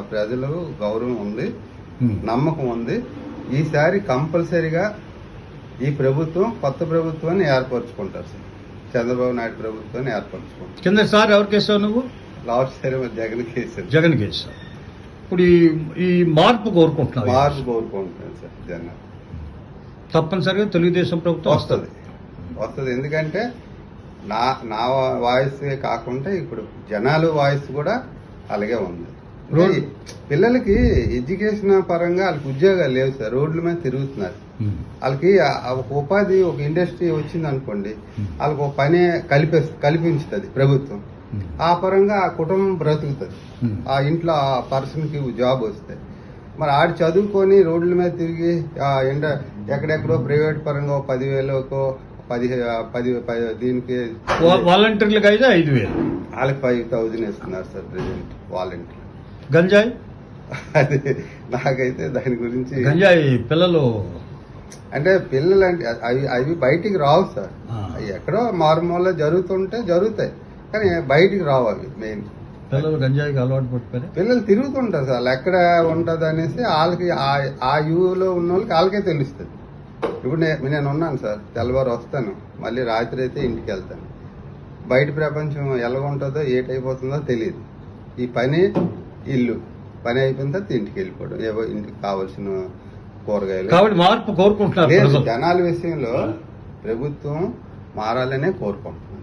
ప్రజలు గౌరవం ఉంది ఉమ్. నమ్మకం ఉంది. ఈసారి కంపల్సరిగా ఈ ప్రభుత్వం కొత్త ప్రభుత్వాన్ని ఏర్పరచుకుంటారు సార్. చంద్రబాబు నాయుడు ప్రభుత్వాన్ని ఏర్పరచుకుంటారు. కింద సార్ ఎవరికి వేసావు నువ్వు? లాస్ట్ సారి జగన్ కేసు జగన్ వేసావు ఇప్పుడు ఈ ఈ మార్పు కోరుకుంటున్నావు మార్పు కోరుకుంటున్నాను సార్ జగన్. తప్పనిసరిగా తెలుగుదేశం ప్రభుత్వం వస్తుంది. వస్తుంది. ఎందుకంటే నా నా వాయిస్ కాకుండా ఇప్పుడు జనాలు వాయిస్ కూడా అలాగే ఉంది. పిల్లలకి ఎడ్యుకేషన్ పరంగా వాళ్ళకి ఉద్యోగాలు లేవు సార్. రోడ్ల మీద తిరుగుతున్నారు. వాళ్ళకి ఒక ఉపాధి ఒక ఇండస్ట్రీ వచ్చింది అనుకోండి వాళ్ళకి ఒక పని కలిపే కల్పించుతుంది ప్రభుత్వం. ఆ పరంగా ఆ కుటుంబం బ్రతుకుతుంది. ఆ ఇంట్లో ఆ పర్సన్కి జాబ్ వస్తే. మరి ఆడు చదువుకొని రోడ్ల మీద తిరిగి ఆ ఎండ ఎక్కడెక్కడో ప్రైవేట్ పరంగా పదివేలకో పది పది దీనికి వాలంటీర్లకు అయితే ఐదు వేలు. వాళ్ళకి ఫైవ్ థౌజండ్ ఇస్తున్నారు సార్ ప్రెసెంట్ వాలంటీర్ గంజాయి? అది నాకైతే దాని గురించి గంజాయి పిల్లలు అంటే పిల్లలు అంటే అవి అవి బయటికి రావు సార్. అవి ఎక్కడో మారుమూల జరుగుతుంటే జరుగుతాయి. కానీ బయటికి రావు అవి మెయిన్ పిల్లలు గంజాయికి అలవాటు పడిపోయారు? పిల్లలు తిరుగుతుంటారు సార్. ఎక్కడ ఉంటది అనేసి వాళ్ళకి ఆ- యూలో ఉన్న వాళ్ళకి వాళ్ళకే తెలుస్తుంది. ఇప్పుడు నే- నేను ఉన్నాను సార్. తెల్లవారు వస్తాను. మళ్ళీ రాత్రి అయితే ఇంటికి వెళ్తాను. బయట ప్రపంచం ఎలా ఉంటుందో ఏటైపోతుందో తెలియదు ఈ పని ఇల్లు. పని అయిపోయిన తర్వాత ఇంటికి వెళ్ళిపోవడం. ఏవో ఇంటికి కావాల్సిన కూరగాయలు. కాబట్టి మార్పు కోరుకుంటున్నారు జనాల విషయంలో ప్రభుత్వం మారాలనే కోరుకుంటున్నాం